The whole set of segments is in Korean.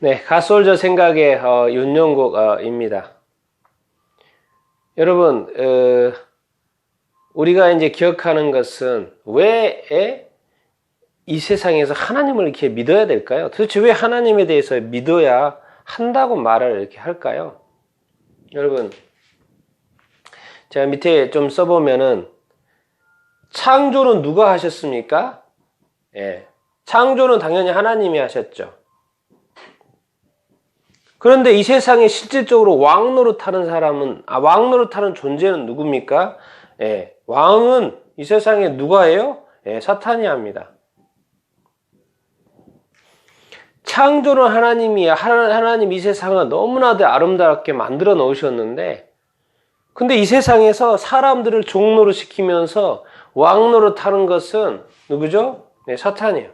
네, 가솔저 생각의 어, 윤영국입니다. 여러분, 어, 우리가 이제 기억하는 것은 왜 이 세상에서 하나님을 이렇게 믿어야 될까요? 도대체 왜 하나님에 대해서 믿어야 한다고 말을 이렇게 할까요? 여러분, 제가 밑에 좀 써보면은 창조는 누가 하셨습니까? 예. 창조는 당연히 하나님이 하셨죠. 그런데 이 세상에 실질적으로 왕 노릇하는 사람은 아 왕 노릇하는 존재는 누굽니까? 예, 왕은 이 세상에 누가 해요? 예, 사탄이 합니다. 창조는 하나님이야. 하나님 이 세상을 너무나도 아름답게 만들어 놓으셨는데, 근데 이 세상에서 사람들을 종로로 시키면서 왕노릇 하는 것은 누구죠? 네, 사탄이에요.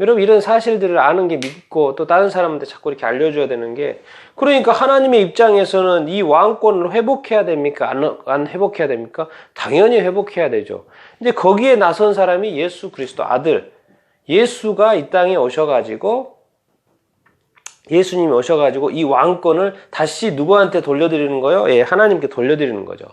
여러분 이런 사실들을 아는 게 믿고 또 다른 사람한테 자꾸 이렇게 알려줘야 되는 게 그러니까 하나님의 입장에서는 이 왕권을 회복해야 됩니까? 안, 안 회복해야 됩니까? 당연히 회복해야 되죠. 이제 거기에 나선 사람이 예수 그리스도 아들 예수가 이 땅에 오셔가지고 예수님이 오셔가지고 이 왕권을 다시 누구한테 돌려드리는 거요? 예, 하나님께 돌려드리는 거죠.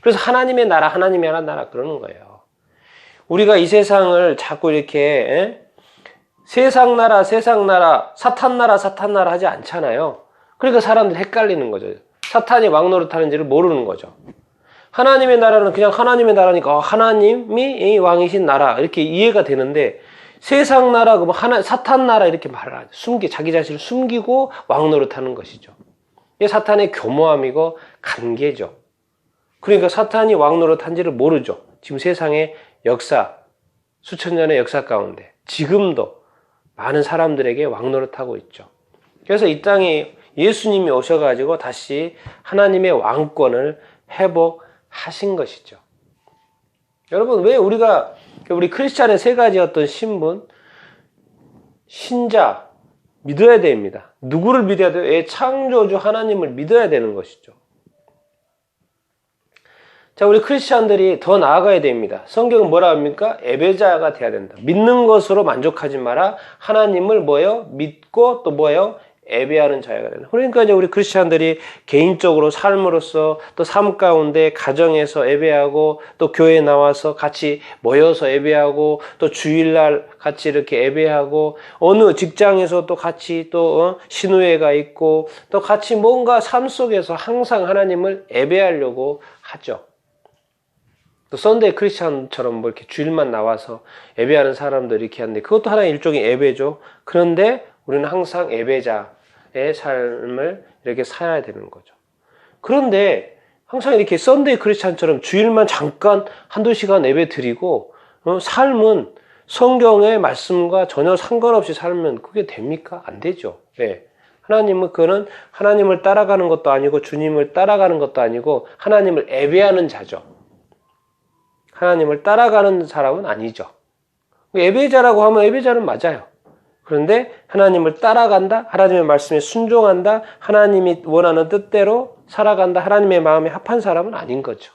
그래서 하나님의 나라, 하나님의 하나 나라 그러는 거예요. 우리가 이 세상을 자꾸 이렇게 예? 세상 나라, 세상 나라, 사탄 나라, 사탄 나라 하지 않잖아요. 그러니까 사람들이 헷갈리는 거죠. 사탄이 왕노릇 하는지를 모르는 거죠. 하나님의 나라는 그냥 하나님의 나라니까 어, 하나님이 왕이신 나라 이렇게 이해가 되는데 세상 나라 그러면 하나 사탄 나라 이렇게 말을 하죠. 숨기 자기 자신을 숨기고 왕노릇하는 것이죠. 이게 사탄의 교모함이고 관계죠. 그러니까 사탄이 왕노릇한지를 모르죠. 지금 세상의 역사 수천 년의 역사 가운데 지금도 많은 사람들에게 왕노릇하고 있죠. 그래서 이 땅에 예수님이 오셔가지고 다시 하나님의 왕권을 회복하신 것이죠. 여러분, 왜 우리가, 우리 크리스찬의 세 가지 어떤 신분, 신자, 믿어야 됩니다. 누구를 믿어야 돼요? 예, 창조주 하나님을 믿어야 되는 것이죠. 자, 우리 크리스천들이 더 나아가야 됩니다. 성경은 뭐라 합니까? 예배자가 돼야 된다. 믿는 것으로 만족하지 마라. 하나님을 뭐예요? 믿고 또 뭐예요? 예배하는 자가 된다. 그러니까 이제 우리 크리스천들이 개인적으로 삶으로서 또 삶 가운데 가정에서 예배하고 또 교회에 나와서 같이 모여서 예배하고 또 주일날 같이 이렇게 예배하고 어느 직장에서 또 같이 또 어? 신우회가 있고 또 같이 뭔가 삶 속에서 항상 하나님을 예배하려고 하죠. 또 썬데이 크리스찬처럼 뭐 이렇게 주일만 나와서 예배하는 사람들 이렇게 하는데 그것도 하나의 일종의 예배죠. 그런데 우리는 항상 예배자의 삶을 이렇게 살아야 되는 거죠. 그런데 항상 이렇게 썬데이 크리스찬처럼 주일만 잠깐 한두 시간 예배 드리고 어, 삶은 성경의 말씀과 전혀 상관없이 살면 그게 됩니까? 안 되죠. 네. 하나님은 그는 하나님을 따라가는 것도 아니고 주님을 따라가는 것도 아니고 하나님을 예배하는 자죠. 하나님을 따라가는 사람은 아니죠. 예배자라고 하면 예배자는 맞아요. 그런데 하나님을 따라간다, 하나님의 말씀에 순종한다, 하나님이 원하는 뜻대로 살아간다, 하나님의 마음에 합한 사람은 아닌 거죠.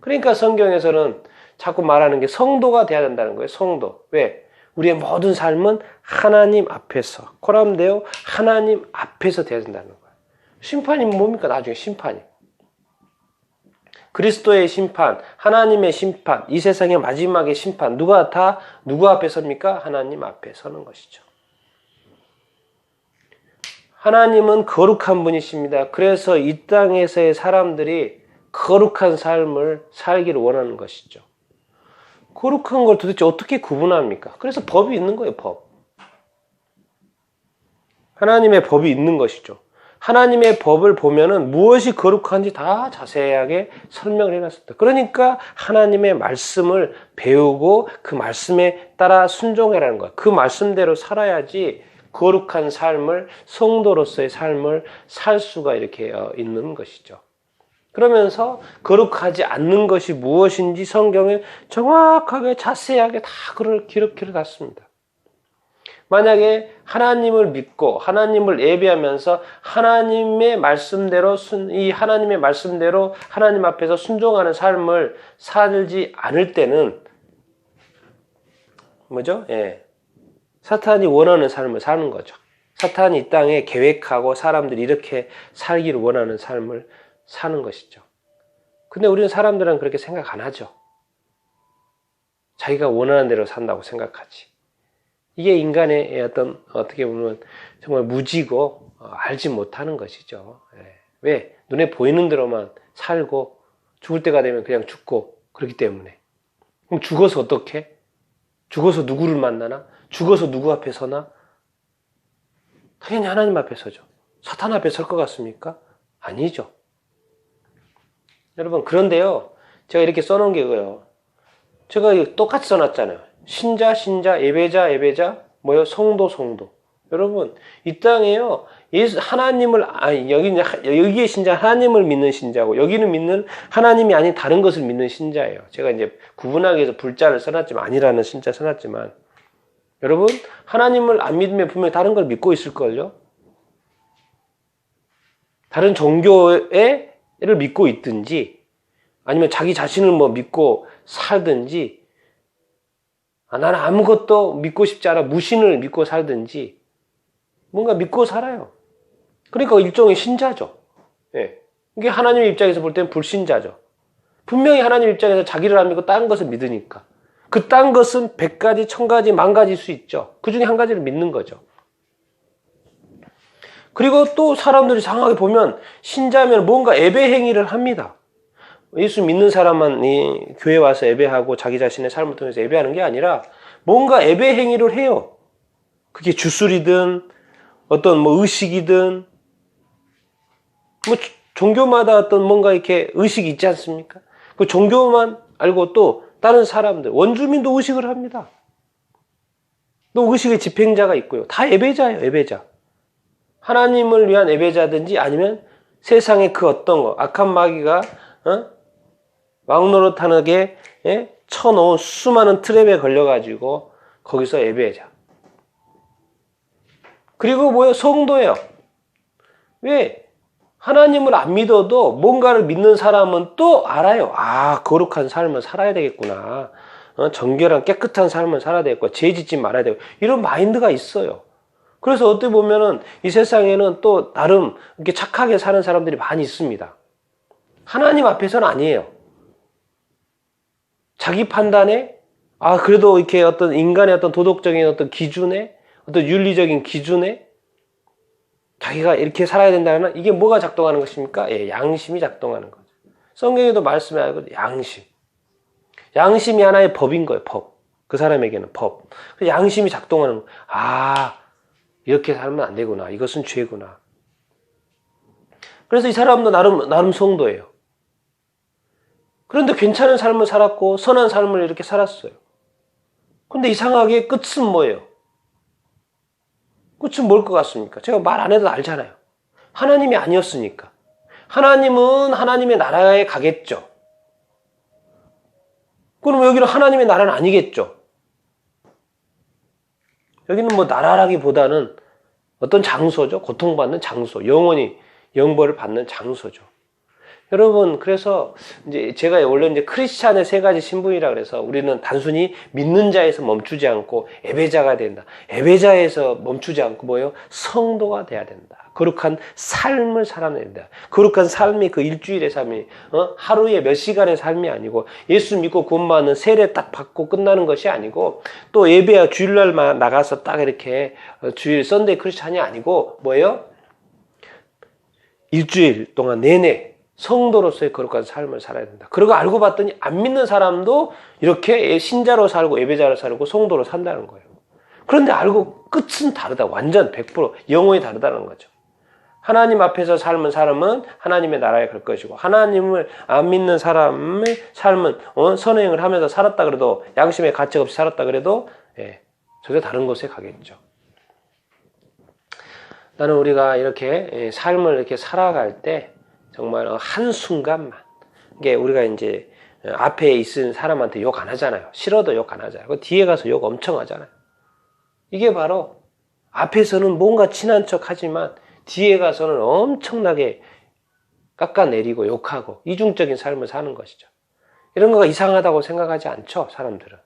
그러니까 성경에서는 자꾸 말하는 게 성도가 돼야 된다는 거예요. 성도. 왜? 우리의 모든 삶은 하나님 앞에서, 코람데오 하나님 앞에서 돼야 된다는 거예요. 심판이 뭡니까? 나중에 심판이. 그리스도의 심판, 하나님의 심판, 이 세상의 마지막의 심판, 누가 다 누구 앞에 섭니까? 하나님 앞에 서는 것이죠. 하나님은 거룩한 분이십니다. 그래서 이 땅에서의 사람들이 거룩한 삶을 살기를 원하는 것이죠. 거룩한 걸 도대체 어떻게 구분합니까? 그래서 법이 있는 거예요, 법. 하나님의 법이 있는 것이죠. 하나님의 법을 보면은 무엇이 거룩한지 다 자세하게 설명을 해놨습니다. 그러니까 하나님의 말씀을 배우고 그 말씀에 따라 순종해라는 거예요. 그 말씀대로 살아야지 거룩한 삶을 성도로서의 삶을 살 수가 이렇게 어, 있는 것이죠. 그러면서 거룩하지 않는 것이 무엇인지 성경에 정확하게 자세하게 다 그걸 기록해 놨습니다. 만약에 하나님을 믿고 하나님을 예배하면서 하나님의 말씀대로 이 하나님의 말씀대로 하나님 앞에서 순종하는 삶을 살지 않을 때는 뭐죠? 예. 사탄이 원하는 삶을 사는 거죠. 사탄이 이 땅에 계획하고 사람들이 이렇게 살기를 원하는 삶을 사는 것이죠. 근데 우리는 사람들은 그렇게 생각 안 하죠. 자기가 원하는 대로 산다고 생각하지. 이게 인간의 어떤 어떻게 보면 정말 무지고 어, 알지 못하는 것이죠. 예. 왜? 눈에 보이는 대로만 살고 죽을 때가 되면 그냥 죽고 그렇기 때문에. 그럼 죽어서 어떻게? 죽어서 누구를 만나나? 죽어서 누구 앞에 서나? 당연히 하나님 앞에 서죠. 사탄 앞에 설 것 같습니까? 아니죠. 여러분, 그런데요. 제가 이렇게 써놓은 게 그거예요. 제가 똑같이 써놨잖아요. 신자, 신자, 예배자, 예배자, 뭐요? 성도, 성도. 여러분, 이 땅에요. 예수, 하나님을, 아니, 여기, 여기에 신자, 하나님을 믿는 신자고, 여기는 믿는 하나님이 아닌 다른 것을 믿는 신자예요. 제가 이제 구분하기 위해서 불자를 써놨지만, 아니라는 신자 써놨지만, 여러분, 하나님을 안 믿으면 분명히 다른 걸 믿고 있을걸요? 다른 종교를 믿고 있든지, 아니면 자기 자신을 뭐 믿고 살든지, 아, 나는 아무것도 믿고 싶지 않아 무신을 믿고 살든지, 뭔가 믿고 살아요. 그러니까 일종의 신자죠. 예. 이게 하나님 입장에서 볼 때는 불신자죠. 분명히 하나님 입장에서 자기를 안 믿고 다른 것을 믿으니까. 그 딴 것은 백 가지, 천 가지, 만 가지일 수 있죠. 그 중에 한 가지를 믿는 거죠. 그리고 또 사람들이 상하게 보면 신자면 뭔가 예배 행위를 합니다. 예수 믿는 사람만 이 교회 와서 예배하고 자기 자신의 삶을 통해서 예배하는 게 아니라 뭔가 예배 행위를 해요. 그게 주술이든 어떤 뭐 의식이든 뭐 종교마다 어떤 뭔가 이렇게 의식이 있지 않습니까? 그 종교만 알고 또 다른 사람들 원주민도 의식을 합니다. 또 의식의 집행자가 있고요. 다 예배자예요, 예배자. 하나님을 위한 예배자든지 아니면 세상의 그 어떤 거 악한 마귀가 어? 왕노릇하게 예? 쳐놓은 수많은 트랩에 걸려가지고 거기서 예배자. 그리고 뭐예요? 성도예요. 왜? 하나님을 안 믿어도 뭔가를 믿는 사람은 또 알아요. 아, 거룩한 삶을 살아야 되겠구나. 어, 정결한 깨끗한 삶을 살아야 되겠고, 죄 짓지 말아야 되고, 이런 마인드가 있어요. 그래서 어떻게 보면은 이 세상에는 또 나름 이렇게 착하게 사는 사람들이 많이 있습니다. 하나님 앞에서는 아니에요. 자기 판단에, 아, 그래도 이렇게 어떤 인간의 어떤 도덕적인 어떤 기준에, 어떤 윤리적인 기준에 자기가 이렇게 살아야 된다면 이게 뭐가 작동하는 것입니까? 예, 양심이 작동하는 거죠. 성경에도 말씀하고 양심. 양심이 하나의 법인 거예요, 법. 그 사람에게는 법. 양심이 작동하는 거. 아, 이렇게 살면 안 되구나. 이것은 죄구나. 그래서 이 사람도 나름, 나름 성도예요. 그런데 괜찮은 삶을 살았고, 선한 삶을 이렇게 살았어요. 근데 이상하게 끝은 뭐예요? 끝은 뭘 것 같습니까? 제가 말 안 해도 알잖아요. 하나님이 아니었으니까. 하나님은 하나님의 나라에 가겠죠. 그럼 여기는 하나님의 나라는 아니겠죠. 여기는 뭐 나라라기보다는 어떤 장소죠. 고통받는 장소. 영원히 영벌을 받는 장소죠. 여러분, 그래서 이제 제가 원래 이제 크리스찬의 세 가지 신분이라 그래서 우리는 단순히 믿는 자에서 멈추지 않고 예배자가 된다. 예배자에서 멈추지 않고 뭐예요? 성도가 돼야 된다. 거룩한 삶을 살아내야 된다. 거룩한 삶이 그 일주일의 삶이 어? 하루에 몇 시간의 삶이 아니고 예수 믿고 구원받는 세례 딱 받고 끝나는 것이 아니고 또 예배야 주일날 나가서 딱 이렇게 어, 주일 썬데이 크리스찬이 아니고 뭐예요? 일주일 동안 내내 성도로서의 거룩한 삶을 살아야 된다. 그러고 알고 봤더니 안 믿는 사람도 이렇게 신자로 살고 예배자로 살고 성도로 산다는 거예요. 그런데 알고 끝은 다르다. 완전 100% 영혼이 다르다는 거죠. 하나님 앞에서 삶은 사람은 하나님의 나라에 갈 것이고 하나님을 안 믿는 사람의 삶은 어, 선행을 하면서 살았다 그래도 양심의 가책 없이 살았다 그래도 예, 전혀 다른 곳에 가겠죠. 나는 우리가 이렇게 예, 삶을 이렇게 살아갈 때 정말 한 순간만. 이게 우리가 이제 앞에 있은 사람한테 욕 안 하잖아요. 싫어도 욕 안 하잖아요. 그 뒤에 가서 욕 엄청 하잖아요. 이게 바로 앞에서는 뭔가 친한 척 하지만 뒤에 가서는 엄청나게 깎아내리고 욕하고 이중적인 삶을 사는 것이죠. 이런 거가 이상하다고 생각하지 않죠, 사람들은.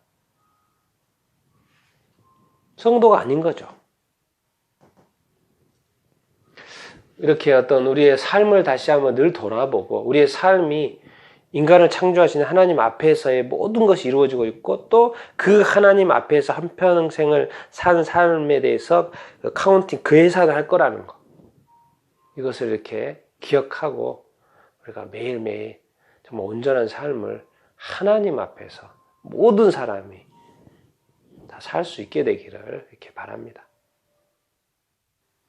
성도가 아닌 거죠. 이렇게 어떤 우리의 삶을 다시 한번 늘 돌아보고 우리의 삶이 인간을 창조하신 하나님 앞에서의 모든 것이 이루어지고 있고 또 그 하나님 앞에서 한평생을 산 삶에 대해서 그 카운팅 그 계산을 할 거라는 거. 이것을 이렇게 기억하고 우리가 매일매일 정말 온전한 삶을 하나님 앞에서 모든 사람이 다 살 수 있게 되기를 이렇게 바랍니다.